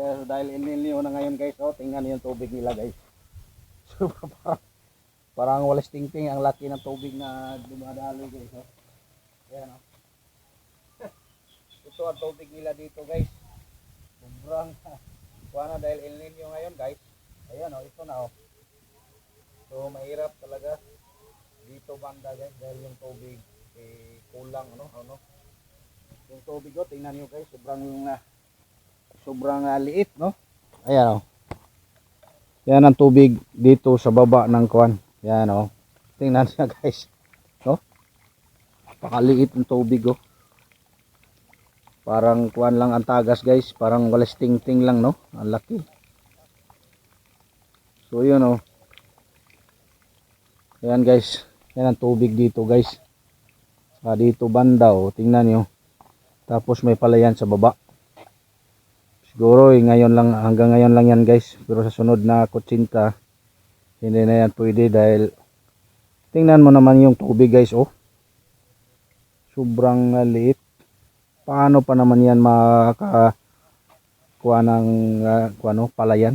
Kaya dahil El na ngayon guys, oh, tingnan niyo yung tubig nila guys. So, parang, parang walis tingting ang laki ng tubig na dumadaloy guys. Oh. Ayan oh. Ito ang tubig nila dito guys. Sobrang kuha na dahil El ngayon guys. Ayan oh, ito na oh. So mahirap talaga dito banda guys dahil yung tubig eh, kulang ano ano. Yung tubig oh, tingnan niyo guys, sobrang uh, sobrang ah, liit no. Ayan oh. Yan ang tubig dito sa baba ng kuan. Yan oh. Tingnan niyo guys. No? Pakaliit ng tubig oh. Parang kuan lang ang tagas guys, parang walas ting-ting lang no. Ang laki. So yun oh. Ayan guys. Yan ang tubig dito guys. Sa dito banda oh. Tingnan nyo. Tapos may palayan sa baba. Siguro eh, ngayon lang hanggang ngayon lang yan guys. Pero sa sunod na kutsinta hindi na yan pwede dahil tingnan mo naman yung tubig guys oh. Sobrang liit. Paano pa naman yan maka kuha ng uh, kuha, no, palayan?